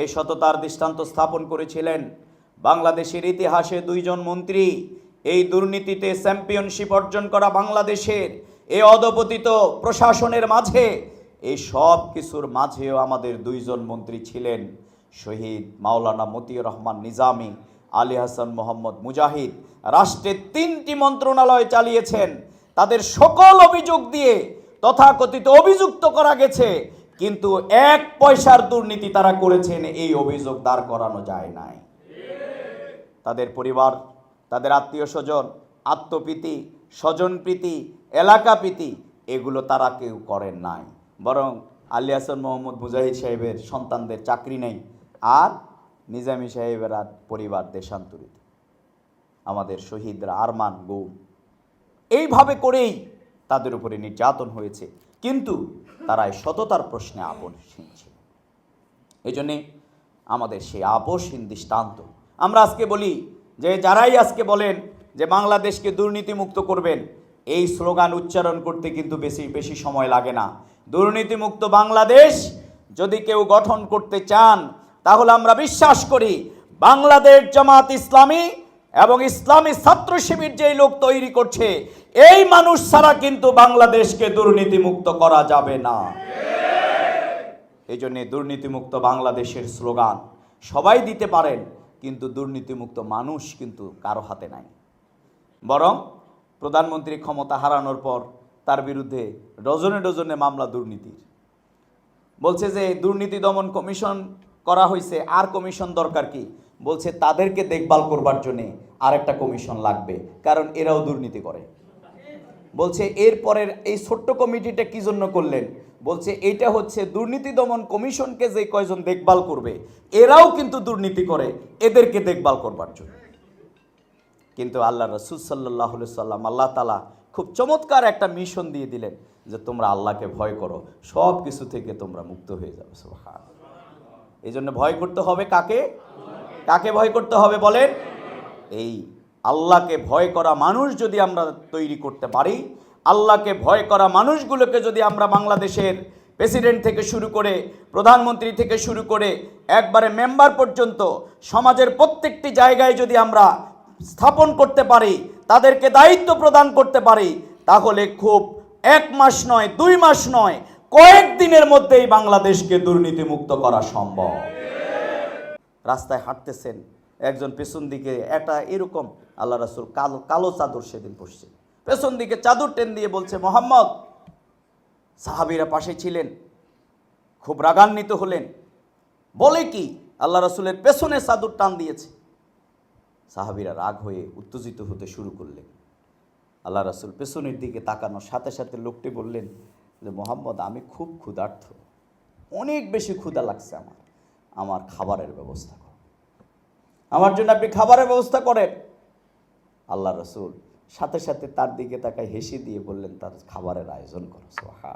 এই সততার দৃষ্টান্ত স্থাপন করেছিলেন। বাংলাদেশের ইতিহাসে দুইজন মন্ত্রী, এই দুর্নীতিতে চ্যাম্পিয়নশিপ অর্জন করা বাংলাদেশের এই অধপতিত প্রশাসনের মাঝে এই সব কিছুর মাঝেও আমাদের দুইজন মন্ত্রী ছিলেন শহীদ মাওলানা মতিউর রহমান নিজামী, আলী হাসান মোহাম্মদ মুজাহিদ। রাষ্ট্রের তিনটি মন্ত্রণালয় চালিয়েছেন। তাদের সকল অভিযোগ দিয়ে তথাকথিত অভিযুক্ত করা গেছে। কিন্তু এক পয়সার দুর্নীতি তারা করেছেন, এই অভিযোগ দাঁড় করানো যায় নাই। তাদের পরিবার, তাদের আত্মীয় স্বজন, আত্মপ্রীতি, স্বজনপ্রীতি, এলাকাপ্রীতি, এগুলো তারা কেউ করেন নাই। বরং আলী হাসান মোহাম্মদ মুজাহিদ সাহেবের সন্তানদের চাকরি নেই, আর নিজামী সাহেবের আর পরিবার দেশান্তরিত। আমাদের শহীদরা আরমান গৌম এইভাবে করেই তাদের উপরে নির্যাতন হয়েছে। কিন্তু তারা এই সততার প্রশ্নে আপনহীন ছিল। এই জন্যে আমাদের সেই আপোষহীন দৃষ্টান্ত। আমরা আজকে বলি যে, যারাই আজকে বলেন যে, বাংলাদেশকে দুর্নীতিমুক্ত করবেন, এই স্লোগান উচ্চারণ করতে কিন্তু বেশি বেশি সময় লাগে না। দুর্নীতিমুক্ত বাংলাদেশ যদি কেউ গঠন করতে চান, তাহলে আমরা বিশ্বাস করি, বাংলাদেশ জামাত ইসলামী এবং ইসলামী ছাত্র শিবির যেই লোক তৈরি করছে, এই মানুষ ছাড়া কিন্তু বাংলাদেশকে দুর্নীতিমুক্ত করা যাবে না। এই জন্যে দুর্নীতিমুক্ত বাংলাদেশের স্লোগান সবাই দিতে পারেন, কিন্তু দুর্নীতিমুক্ত মানুষ কিন্তু কারও হাতে নাই। বরং প্রধানমন্ত্রী ক্ষমতা হারানোর পর তার বিরুদ্ধে ডজনে ডজনে মামলা দুর্নীতির। বলছে যে দুর্নীতি দমন কমিশন করা হয়েছে আর কমিশন দরকার কি? বলছে, তাদেরকে দেখভাল করবার জন্যে আরেকটা কমিশন লাগবে, কারণ এরাও দুর্নীতি করে। বলছে, এরপরের এই ছোট্ট কমিটিটা কি জন্য করলেন? বলছে এটা হচ্ছে দুর্নীতি দমন কমিশনকে যে কয়জন দেখভাল করবে, এরাও কিন্তু দুর্নীতি করে, এদেরকে দেখভাল করবার জন্য। কিন্তু আল্লাহ রসুল সাল্লাহ সাল্লাম আল্লাহ তালা খুব চমৎকার একটা মিশন দিয়ে দিলেন যে, তোমরা আল্লাহকে ভয় করো সব কিছু থেকে তোমরা মুক্ত হয়ে যাবে। এই জন্য ভয় করতে হবে কাকে? কাকে ভয় করতে হবে বলেন? এই আল্লাহকে ভয় করা মানুষ যদি আমরা তৈরি করতে পারি, আল্লাহকে ভয় করা মানুষগুলোকে যদি আমরা বাংলাদেশের প্রেসিডেন্ট থেকে শুরু করে, প্রধানমন্ত্রী থেকে শুরু করে, একবারে মেম্বার পর্যন্ত, সমাজের প্রত্যেকটি জায়গায় যদি আমরা স্থাপন করতে পারি, তাদেরকে দায়িত্ব প্রদান করতে পারি, তাহলে খুব এক মাস নয়, দুই মাস নয় কয়েক দিনের মধ্যেই বাংলাদেশকে দুর্নীতিমুক্ত করা সম্ভব। রাস্তায় হাঁটতেছেন, একজন পেছন দিকে, এটা এরকম আল্লাহ রাসুল কালো কালো চাদর সেদিন পড়ছে পেছন দিকে চাদর টেন দিয়ে বলছে, মোহাম্মদ! সাহাবিরা পাশে ছিলেন, খুব রাগান্বিত হলেন। বলে কি, আল্লাহ রাসুলের পেছনে চাদর টান দিয়েছে। সাহাবিরা রাগ হয়ে উত্তেজিত হতে শুরু করলেন। আল্লাহ রাসুল পেছনের দিকে তাকানোর সাথে সাথে লোকটি বললেন যে, মোহাম্মদ, আমি খুব ক্ষুধার্থ। অনেক বেশি ক্ষুধা লাগছে আমার। আমার খাবারের ব্যবস্থা করো। আমার জন্য আপনি খাবারের ব্যবস্থা করেন। আল্লাহ রসুল সাথে সাথে তার দিকে তাকে হেসে দিয়ে বললেন, তার খাবারের আয়োজন করো। সোহা